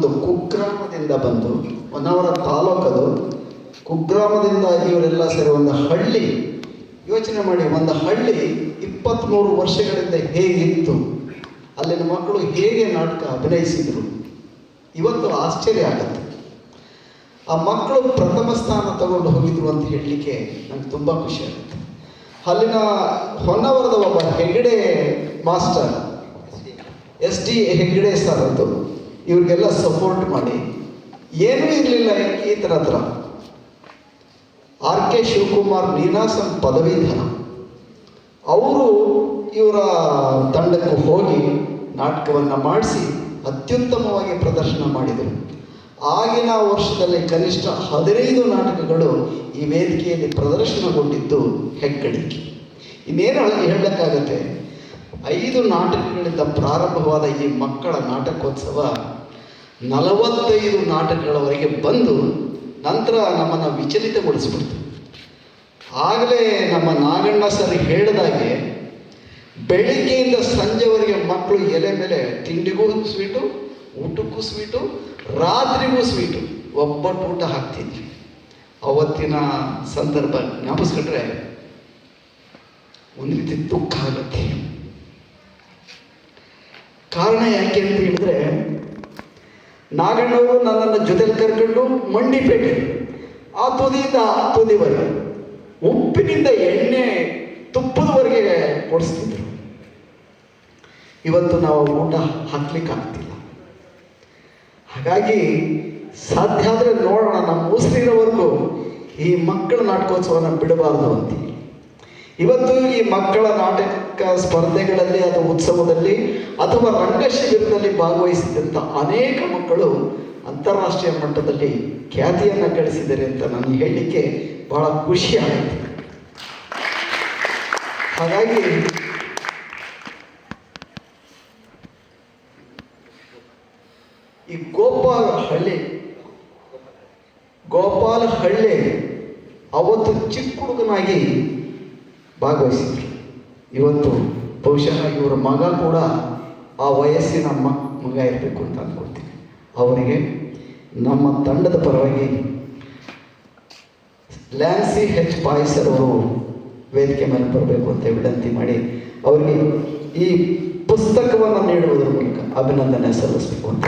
ಒಂದು ಕುಗ್ರಾಮದಿಂದ ಬಂದು ಹೊನ್ನಾವರ ತಾಲೂಕದು ಕುಗ್ರಾಮದಿಂದ ಇವರೆಲ್ಲ ಸೇರಿ ಒಂದು ಹಳ್ಳಿ. ಯೋಚನೆ ಮಾಡಿ, ಒಂದು ಹಳ್ಳಿ ಇಪ್ಪತ್ತ್ಮೂರು ವರ್ಷಗಳಿಂದ ಹೇಗಿತ್ತು? ಅಲ್ಲಿನ ಮಕ್ಕಳು ಹೇಗೆ ನಾಟಕ ಅಭಿನಯಿಸಿದರು? ಇವತ್ತು ಆಶ್ಚರ್ಯ ಆಗುತ್ತೆ. ಆ ಮಕ್ಕಳು ಪ್ರಥಮ ಸ್ಥಾನ ತಗೊಂಡು ಹೋಗಿದ್ರು ಅಂತ ಹೇಳಲಿಕ್ಕೆ ನಂಗೆ ತುಂಬ ಖುಷಿ ಆಗುತ್ತೆ. ಅಲ್ಲಿನ ಹೊನ್ನವರದ ಒಬ್ಬ Hegde master, S D Hegde sir ಅದು ಇವ್ರಿಗೆಲ್ಲ ಸಪೋರ್ಟ್ ಮಾಡಿ. ಏನೂ ಇರಲಿಲ್ಲ ಈ ಥರ ಹತ್ರ ಆರ್ ಕೆ ಶಿವಕುಮಾರ್ ನೀನಾಸನ್ ಪದವೀಧರ. ಅವರು ಇವರ ತಂಡಕ್ಕೆ ಹೋಗಿ ನಾಟಕವನ್ನು ಮಾಡಿಸಿ ಅತ್ಯುತ್ತಮವಾಗಿ ಪ್ರದರ್ಶನ ಮಾಡಿದರು. ಆಗಿನ ವರ್ಷದಲ್ಲಿ ಕನಿಷ್ಠ ಹದಿನೈದು ನಾಟಕಗಳು ಈ ವೇದಿಕೆಯಲ್ಲಿ ಪ್ರದರ್ಶನಗೊಂಡಿದ್ದು ಹೆಗ್ಗಳಿಕೆ. ಇನ್ನೇನು ಹೇಳಕ್ಕಾಗತ್ತೆ ಐದು ನಾಟಕಗಳಿಂದ ಪ್ರಾರಂಭವಾದ ಈ ಮಕ್ಕಳ ನಾಟಕೋತ್ಸವ ನಲವತ್ತೈದು ನಾಟಕಗಳವರೆಗೆ ಬಂದು ನಂತರ ನಮ್ಮನ್ನು ವಿಚಲಿತಗೊಳಿಸ್ಬಿಡ್ತು. ಆಗಲೇ ನಮ್ಮ ನಾಗಣ್ಣ ಸರ್ ಹೇಳಿದಾಗೆ, ಬೆಳಿಗ್ಗೆಯಿಂದ ಸಂಜೆವರೆಗೆ ಮಕ್ಕಳು ಎಲೆ ಮೇಲೆ ತಿಂಡಿಗೂ ಸ್ವೀಟು, ಊಟಕ್ಕೂ ಸ್ವೀಟು, ರಾತ್ರಿಗೂ ಸ್ವೀಟು, ಒಬ್ಬಟ್ಟು ಊಟ ಹಾಕ್ತಿದ್ವಿ ಅವತ್ತಿನ ಸಂದರ್ಭ ಜ್ಞಾಪಿಸ್ಕೊಂಡ್ರೆ ಒಂದು ರೀತಿ ದುಃಖ ಆಗುತ್ತೆ. ಯಾಕೆ ಅಂತ ಹೇಳಿದ್ರೆ, ನಾಗಣ್ಣವರು ನನ್ನನ್ನು ಜೊತೆಲಿ ಕರ್ಕೊಂಡು ಮಂಡಿಪೇಟೆ, ಆ ತುದಿಯಿಂದ ಆ ತುದಿವರೆಗೆ, ಉಪ್ಪಿನಿಂದ ಎಣ್ಣೆ ತುಪ್ಪದವರೆಗೆ ಕೊಡಿಸ್ತಿದ್ರು. ಇವತ್ತು ನಾವು ಊಟ ಹಾಕ್ಲಿಕ್ಕೆ ಆಗ್ತಿಲ್ಲ ಹಾಗಾಗಿ ಸಾಧ್ಯ ಆದರೆ ನೋಡೋಣ, ನಮ್ಮ ಉಸಿರಿರೋವರೆಗೂ ಈ ಮಕ್ಕಳ ನಾಟಕೋತ್ಸವನ ಬಿಡಬಾರದು ಅಂತೀವಿ ಇವತ್ತು ಈ ಮಕ್ಕಳ ನಾಟಕ ಸ್ಪರ್ಧೆಗಳಲ್ಲಿ ಅಥವಾ ಉತ್ಸವದಲ್ಲಿ ಅಥವಾ ರಂಗ ಶಿಬಿರದಲ್ಲಿ ಭಾಗವಹಿಸಿದಂಥ ಅನೇಕ ಮಕ್ಕಳು ಅಂತಾರಾಷ್ಟ್ರೀಯ ಮಟ್ಟದಲ್ಲಿ ಖ್ಯಾತಿಯನ್ನು ಗಳಿಸಿದ್ದಾರೆ ಅಂತ ನಾನು ಹೇಳಲಿಕ್ಕೆ ಬಹಳ ಖುಷಿ ಆಗುತ್ತೆ. ಹಾಗಾಗಿ ಈ ಗೋಪಾಲ ಹಳ್ಳಿ ಗೋಪಾಲ ಹಳ್ಳಿ ಅವತ್ತು ಚಿಕ್ಕ ಹುಡುಗನಾಗಿ ಭಾಗವಹಿಸಿದ್ರು. ಇವತ್ತು ಬಹುಶಃ ಇವರ ಮಗ ಕೂಡ ಆ ವಯಸ್ಸಿನ ಮಗ ಇರಬೇಕು ಅಂತ ಅಂದ್ಕೊಳ್ತೀನಿ ಅವರಿಗೆ ನಮ್ಮ ತಂಡದ ಪರವಾಗಿ ಲ್ಯಾನ್ಸಿ ಹೆಚ್ ಪಾಯ್ಸರ್ ಅವರು ವೇದಿಕೆ ಮೇಲೆ ಬರಬೇಕು ಅಂತ ವಿನಂತಿ ಮಾಡಿ ಅವರಿಗೆ ಈ ಪುಸ್ತಕವನ್ನು ನೀಡುವುದರ ಮೂಲಕ ಅಭಿನಂದನೆ ಸಲ್ಲಿಸಬೇಕು ಅಂತ